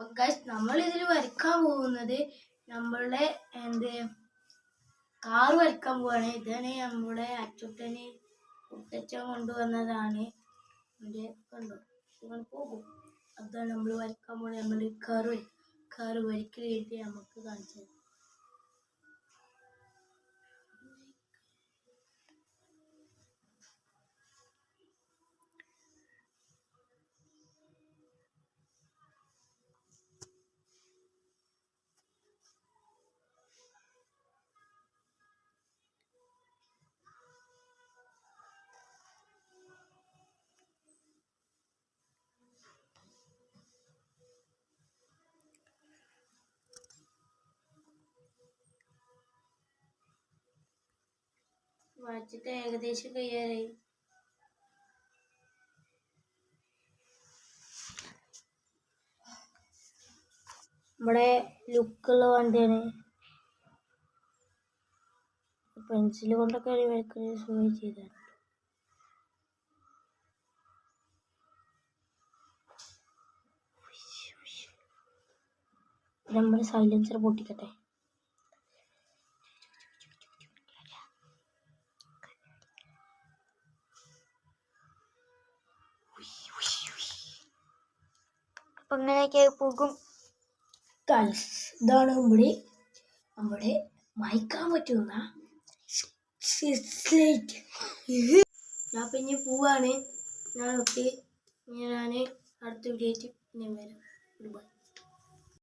അപ്പൊ ഗൈസ് നമ്മൾ ഇതിൽ വരയ്ക്കാൻ പോകുന്നത് നമ്മളുടെ എന്ത് കാർ വരയ്ക്കാൻ പോവാണ്. ഇതാണ് നമ്മുടെ അച്ചുട്ടന് കുട്ടച്ചൻ കൊണ്ടുവന്നതാണ്. ഇത് കണ്ടോ? ഇങ്ങനെ പോകും. അതാണ് നമ്മൾ വരയ്ക്കാൻ പോകുന്നത് നമ്മൾ കാർ കാർ വരയ്ക്കൽ നമുക്ക് കാണിച്ചത് വരച്ചിട്ട് ഏകദേശം കഴിയാറായി. നമ്മുടെ ലുക്കുള്ള വണ്ടിയാണ്. പെൻസിൽ കൊണ്ടൊക്കെ വരയ്ക്കുന്നത് സുഖം ചെയ്താണ് നമ്മുടെ സൈലൻസർ പൊട്ടിക്കട്ടെ. അപ്പം അങ്ങനെയൊക്കെ പോകും. ഗൈസ് ഇതാണ് നമ്മുടെ നമ്മുടെ മയക്കാൻ പറ്റുന്ന ഞാൻ പിന്നെ പോവാണ്. ഞാൻ ഓക്കെ ഞാൻ അടുത്ത വീഡിയോ ഞാൻ വരാം. ബൈ